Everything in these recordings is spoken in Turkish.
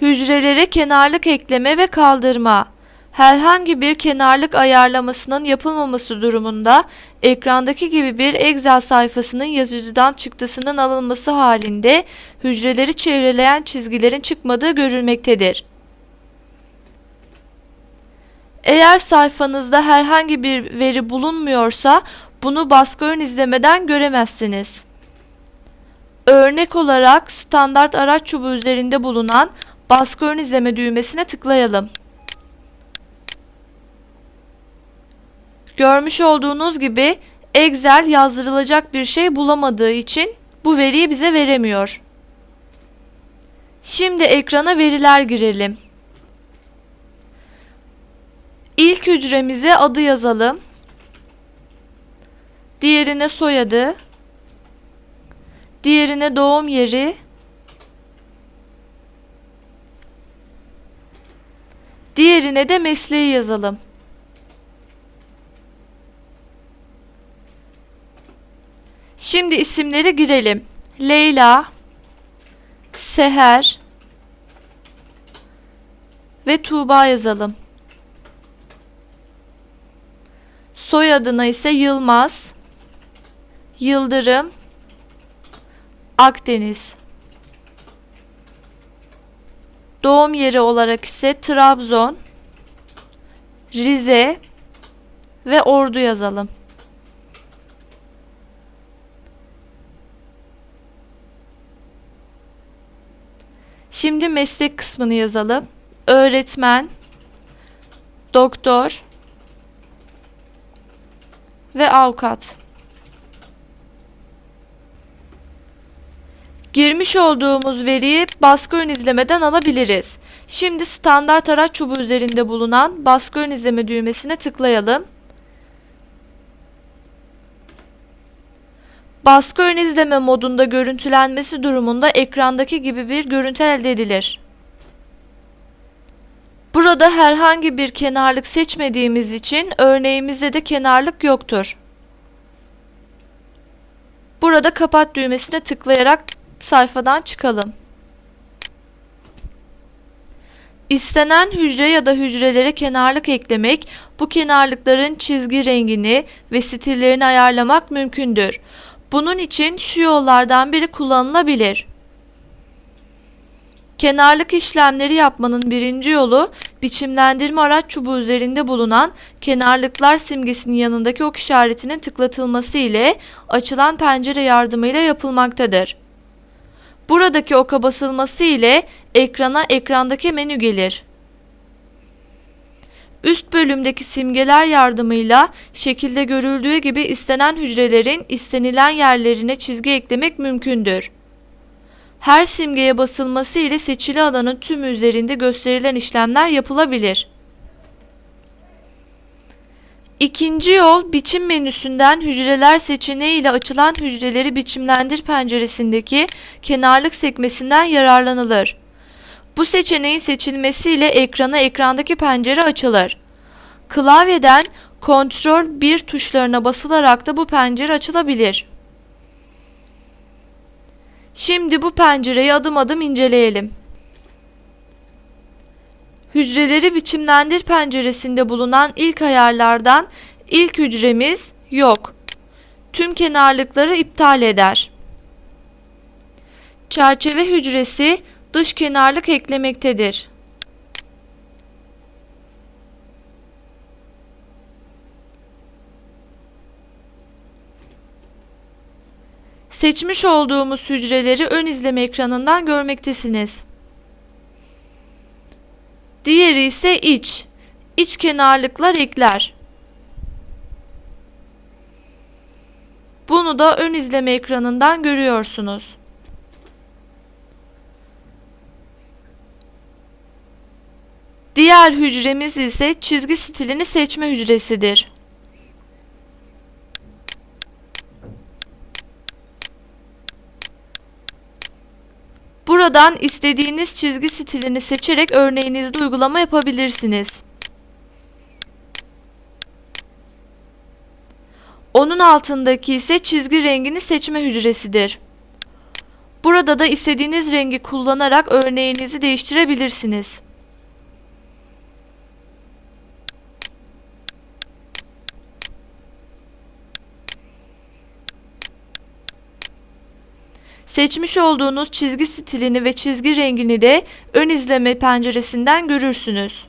Hücrelere kenarlık ekleme ve kaldırma. Herhangi bir kenarlık ayarlamasının yapılmaması durumunda ekrandaki gibi bir Excel sayfasının yazıcıdan çıktısının alınması halinde hücreleri çevreleyen çizgilerin çıkmadığı görülmektedir. Eğer sayfanızda herhangi bir veri bulunmuyorsa bunu baskı ön izlemeden göremezsiniz. Örnek olarak standart araç çubuğu üzerinde bulunan baskı ön izleme düğmesine tıklayalım. Görmüş olduğunuz gibi Excel yazdırılacak bir şey bulamadığı için bu veriyi bize veremiyor. Şimdi ekrana veriler girelim. İlk hücremize adı yazalım. Diğerine soyadı. Diğerine doğum yeri. Diğerine de mesleği yazalım. Şimdi isimleri girelim. Leyla, Seher ve Tuğba yazalım. Soyadına ise Yılmaz, Yıldırım, Akdeniz. Doğum yeri olarak ise Trabzon, Rize ve Ordu yazalım. Şimdi meslek kısmını yazalım. Öğretmen, doktor ve avukat. Girmiş olduğumuz veriyi baskı ön izlemeden alabiliriz. Şimdi standart araç çubuğu üzerinde bulunan baskı ön izleme düğmesine tıklayalım. Baskı ön izleme modunda görüntülenmesi durumunda ekrandaki gibi bir görüntü elde edilir. Burada herhangi bir kenarlık seçmediğimiz için örneğimizde de kenarlık yoktur. Burada kapat düğmesine tıklayarak sayfadan çıkalım. İstenen hücre ya da hücrelere kenarlık eklemek, bu kenarlıkların çizgi rengini ve stillerini ayarlamak mümkündür. Bunun için şu yollardan biri kullanılabilir. Kenarlık işlemleri yapmanın birinci yolu biçimlendirme araç çubuğu üzerinde bulunan kenarlıklar simgesinin yanındaki ok işaretinin tıklatılması ile açılan pencere yardımıyla yapılmaktadır. Buradaki oka basılması ile ekrana ekrandaki menü gelir. Üst bölümdeki simgeler yardımıyla şekilde görüldüğü gibi istenen hücrelerin istenilen yerlerine çizgi eklemek mümkündür. Her simgeye basılması ile seçili alanın tümü üzerinde gösterilen işlemler yapılabilir. İkinci yol biçim menüsünden hücreler seçeneği ile açılan hücreleri biçimlendir penceresindeki kenarlık sekmesinden yararlanılır. Bu seçeneğin seçilmesiyle ekrana ekrandaki pencere açılır. Klavyeden Ctrl 1 tuşlarına basılarak da bu pencere açılabilir. Şimdi bu pencereyi adım adım inceleyelim. Hücreleri biçimlendir penceresinde bulunan ilk ayarlardan ilk hücremiz yok. Tüm kenarlıkları iptal eder. Çerçeve hücresi dış kenarlık eklemektedir. Seçmiş olduğumuz hücreleri ön izleme ekranından görmektesiniz. Diğeri ise iç. İç kenarlıklar ekler. Bunu da ön izleme ekranından görüyorsunuz. Diğer hücremiz ise çizgi stilini seçme hücresidir. Buradan istediğiniz çizgi stilini seçerek örneğinizde uygulama yapabilirsiniz. Onun altındaki ise çizgi rengini seçme hücresidir. Burada da istediğiniz rengi kullanarak örneğinizi değiştirebilirsiniz. Seçmiş olduğunuz çizgi stilini ve çizgi rengini de ön izleme penceresinden görürsünüz.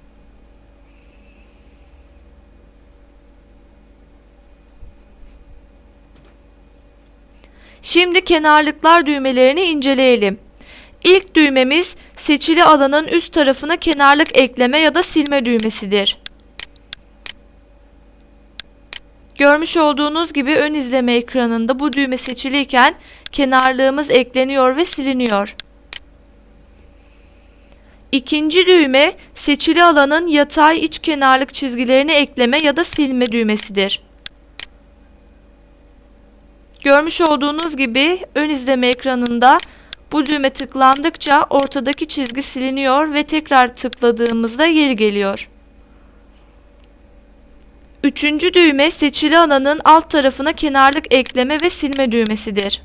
Şimdi kenarlıklar düğmelerini inceleyelim. İlk düğmemiz seçili alanın üst tarafına kenarlık ekleme ya da silme düğmesidir. Görmüş olduğunuz gibi ön izleme ekranında bu düğme seçiliyken kenarlığımız ekleniyor ve siliniyor. İkinci düğme seçili alanın yatay iç kenarlık çizgilerini ekleme ya da silme düğmesidir. Görmüş olduğunuz gibi ön izleme ekranında bu düğme tıklandıkça ortadaki çizgi siliniyor ve tekrar tıkladığımızda geri geliyor. Üçüncü düğme seçili alanın alt tarafına kenarlık ekleme ve silme düğmesidir.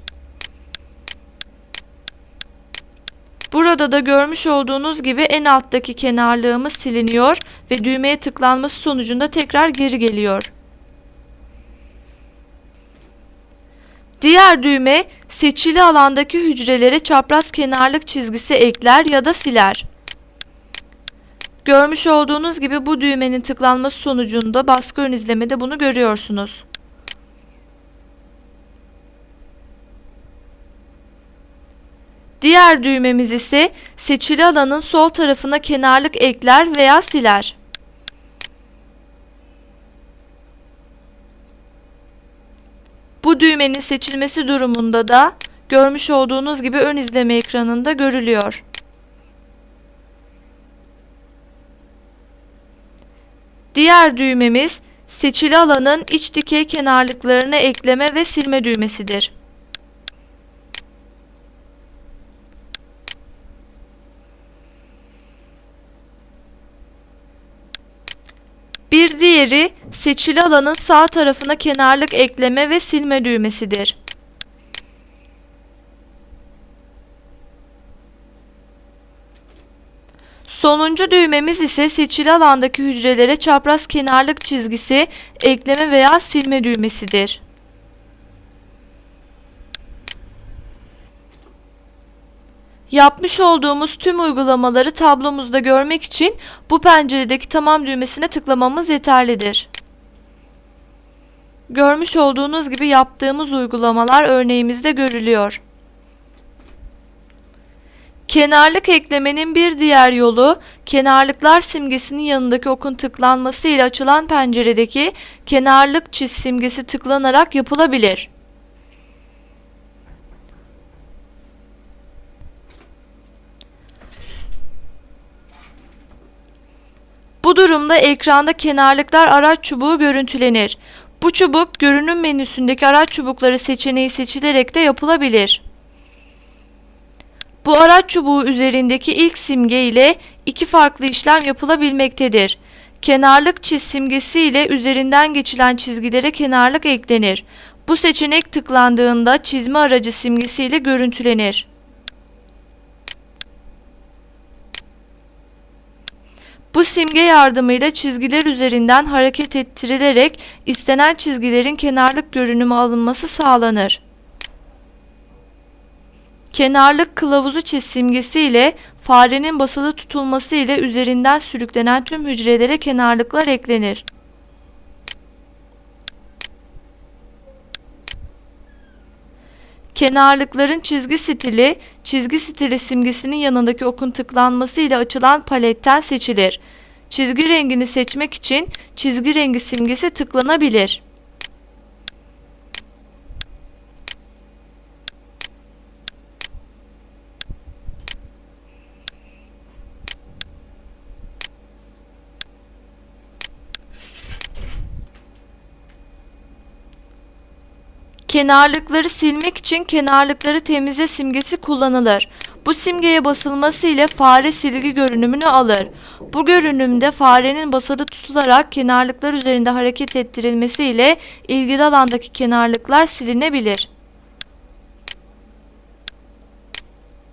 Burada da görmüş olduğunuz gibi en alttaki kenarlığımız siliniyor ve düğmeye tıklanması sonucunda tekrar geri geliyor. Diğer düğme seçili alandaki hücrelere çapraz kenarlık çizgisi ekler ya da siler. Görmüş olduğunuz gibi bu düğmenin tıklanması sonucunda baskı ön izlemede bunu görüyorsunuz. Diğer düğmemiz ise seçili alanın sol tarafına kenarlık ekler veya siler. Bu düğmenin seçilmesi durumunda da görmüş olduğunuz gibi ön izleme ekranında görülüyor. Diğer düğmemiz seçili alanın iç dikey kenarlıklarını ekleme ve silme düğmesidir. Bir diğeri seçili alanın sağ tarafına kenarlık ekleme ve silme düğmesidir. Sonuncu düğmemiz ise seçili alandaki hücrelere çapraz kenarlık çizgisi ekleme veya silme düğmesidir. Yapmış olduğumuz tüm uygulamaları tablomuzda görmek için bu penceredeki tamam düğmesine tıklamamız yeterlidir. Görmüş olduğunuz gibi yaptığımız uygulamalar örneğimizde görülüyor. Kenarlık eklemenin bir diğer yolu kenarlıklar simgesinin yanındaki okun tıklanması ile açılan penceredeki kenarlık çiz simgesi tıklanarak yapılabilir. Bu durumda ekranda kenarlıklar araç çubuğu görüntülenir. Bu çubuk görünüm menüsündeki araç çubukları seçeneği seçilerek de yapılabilir. Bu araç çubuğu üzerindeki ilk simge ile iki farklı işlem yapılabilmektedir. Kenarlık çiz simgesi ile üzerinden geçilen çizgilere kenarlık eklenir. Bu seçenek tıklandığında çizme aracı simgesi ile görüntülenir. Bu simge yardımıyla çizgiler üzerinden hareket ettirilerek istenen çizgilerin kenarlık görünümü alınması sağlanır. Kenarlık kılavuzu çiz simgesi ile farenin basılı tutulması ile üzerinden sürüklenen tüm hücrelere kenarlıklar eklenir. Kenarlıkların çizgi stili, çizgi stili simgesinin yanındaki okun tıklanması ile açılan paletten seçilir. Çizgi rengini seçmek için çizgi rengi simgesi tıklanabilir. Kenarlıkları silmek için kenarlıkları temizle simgesi kullanılır. Bu simgeye basılması ile fare silgi görünümünü alır. Bu görünümde farenin basılı tutularak kenarlıklar üzerinde hareket ettirilmesi ile ilgili alandaki kenarlıklar silinebilir.